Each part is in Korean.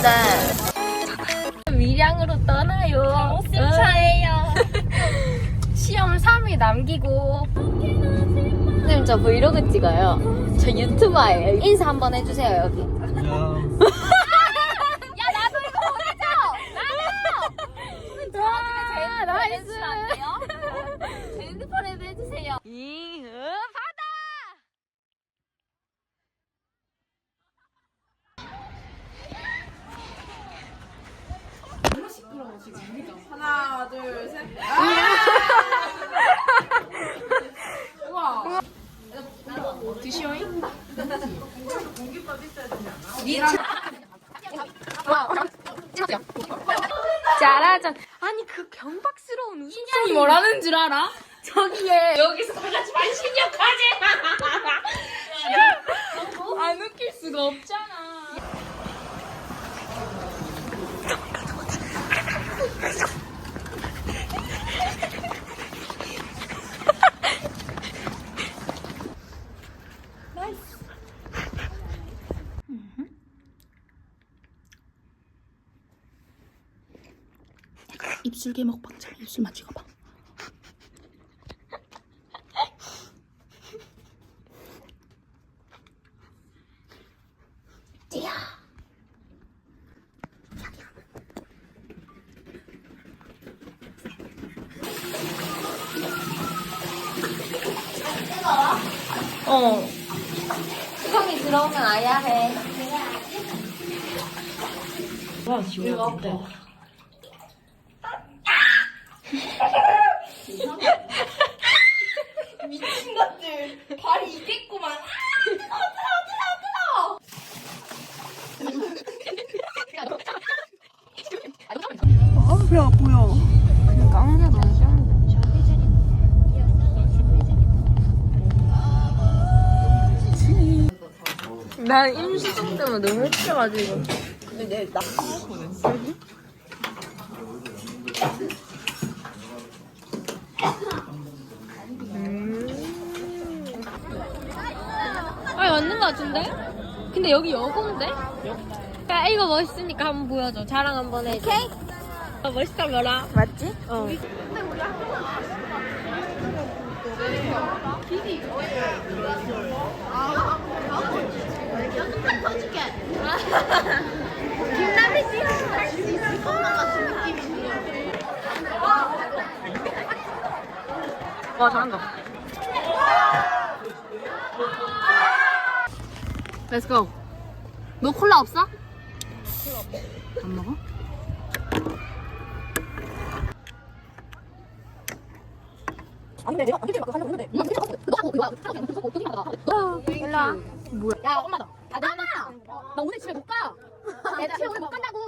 근데 밀양으로 떠나요. 차예요. 시험 3일 남기고. 선생님 저 브이로그 찍어요. 저 유튜버예요. 인사 한번 해주세요 여기. 안녕. 야 나도 이거 보내줘. 나도. 와 나이스. 제 핸드폰에도 해주세요. 이응 바다. 하나, 둘, 셋. 우와. 드시오잉? 짜라잔. 아니 그 경박스러운 웃음소리 뭐라는 줄 알아? 저기에 여기서 다 같이 반신욕하지! 안 웃길 수가 없잖아. 입술개 먹방자 입술만 찍어봐. 어. 수성이 들어오면 아야 해. 미친 것들. 발이 이겠구만. 아배 아프요 그러니까 언니가 너무 귀여운데. 난 임시중 때문에 너무 웃겨가지고. 아 맞는 거 같은데? 근데 여기 여고인데? 야 이거 멋있으니까 한번 보여줘 자랑 한번 해줘 어, 멋있다 뭐라 맞지? 어 김남희 씨 할수 있을 것 같은 느낌이 와 잘한다. 렛츠고 너 콜라 없어? 안 먹어? 일로 와 뭐야 야 엄마다. 아 나나 나 오늘 집에 못가 나 집에 오늘 못 간다고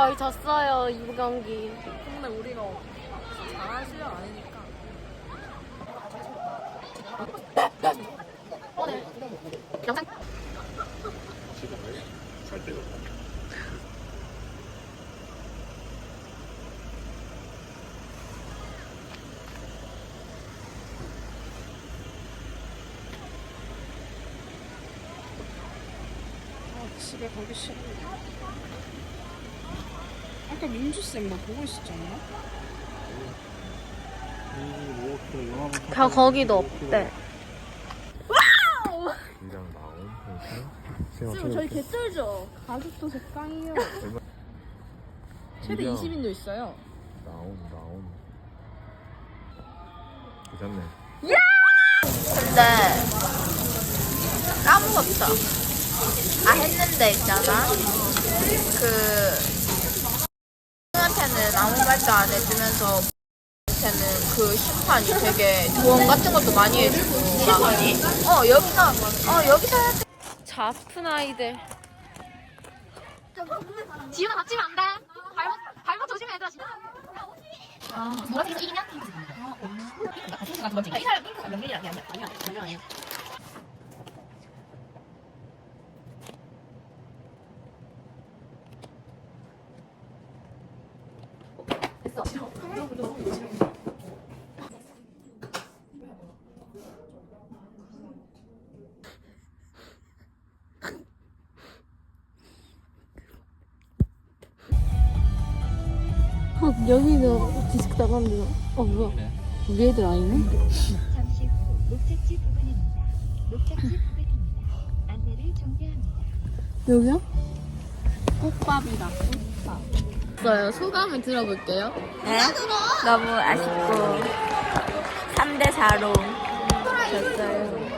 저희 졌어요 이부 경기 근데 우리가 잘할 실력 아니니까. 영상 집에 가기 싫어 아까 민주쌤 뭐 보고 있었잖아. 가 거기도 없대. 이랑 나온 쌤 저희 개쩔죠? 가격도 적당해요. 최대 20인도 있어요. 나온 나온 괜찮네. 근데 까먹었다. 아 했는데 있잖아. 그 말도 안 해주면서 한테는 그 심판이 되게 조언 같은 것도 많이 해주고 심판이? 어 여기서 어 여기서 해야 돼. 저 아픈 아이들. 지훈아 다치면 안 돼. 발목 발목 조심해 얘들아. 노란색에서 이기면 핑크가 두 번째. 이 사람 핑크가 명민이랑 아니야 아니야 명민 아니야. 아, 여기는 디스크 나갔는데. 어 뭐야? 우리 애들 아니네? 잠시 후 목적지 부근입니다. 목적지 부근입니다. 안내를 종료합니다. 여기요? 꽃밥이다. 꽃밥. 있어요. 소감을 들어볼게요. 네? 너무 아쉽고 3대 4로 졌어요.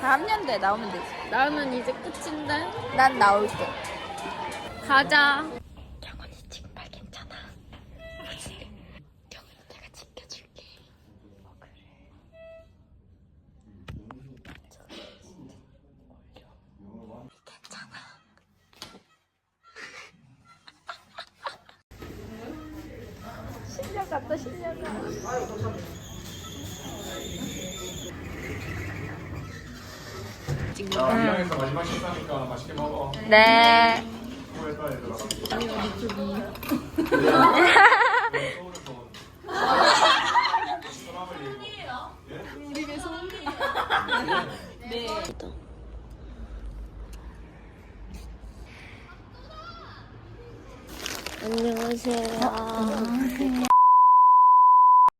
다음 년도에 나오면 되지. 나는 이제 끝인데. 난 나올 때. 가자. 이왕에서 마지막 식사니까 맛있게 먹어. 네. 수고했다 얘들아. 안녕하세요.